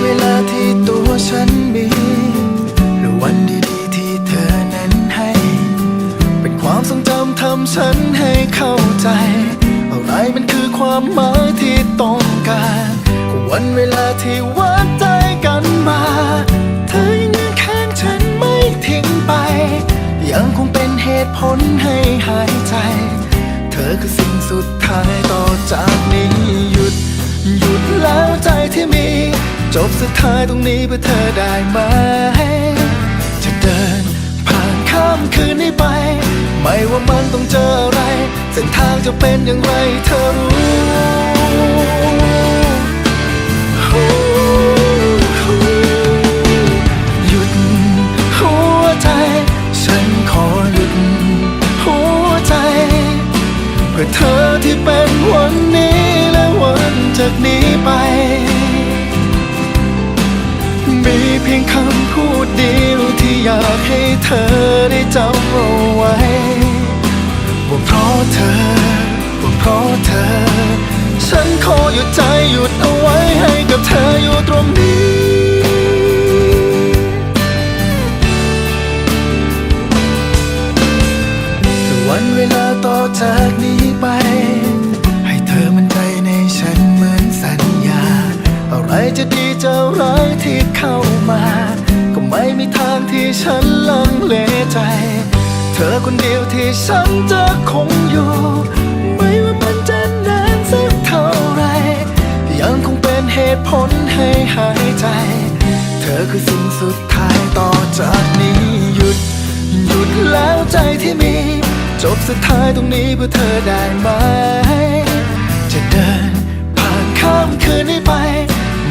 เวลาที่ตัวฉันมีหรือวันดีๆที่เธอนั้นให้ เป็นความทรงจำทำฉันให้เข้าใจ อะไรมันคือความหมายที่ต้องการวันเวลาที่วัดใจกันมา เธอยังยืนข้างฉันไม่ทิ้งไป ยังคงเป็นเหตุผลให้หายใจ เธอคือสิ่งสุดท้ายต่อจากนี้ จบสุดท้ายตรงนี้เพื่อเธอได้ไหม จะเดินผ่านข้ามคืนนี้ไป ไม่ว่ามันต้องเจออะไร เส้นทางจะเป็นอย่างไรเธอรู้ หยุดหัวใจ ฉันขอหยุดหัวใจ เพื่อเธอที่เป็นวันนี้และวันจากนี้ไป มีเพียงคำพูดเดียวที่อยากให้เธอได้จำเอาไว้ว่าเพราะเธอว่าเพราะเธอ ฉันขอหยุดใจหยุดเอาไว้ให้กับเธออยู่ตรงนี้วันเวลาต่อจากนี้ไป จะร้ายที่เข้ามา ก็ไม่มีทางที่ฉันลังเลใจ เธอคนเดียวที่ฉันจะคงอยู่ ไม่ว่ามันจะนานสักเท่าไรยังคงเป็นเหตุผลให้หายใจ เธอคือสิ่งสุดท้ายต่อจากนี้หยุด หยุดแล้วใจที่มี จบสุดท้ายตรงนี้เพื่อเธอได้ไหม จะเดิน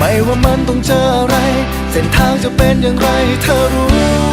ไม่ว่ามันต้องเจออะไร เส้นทางจะเป็นอย่างไรเธอรู้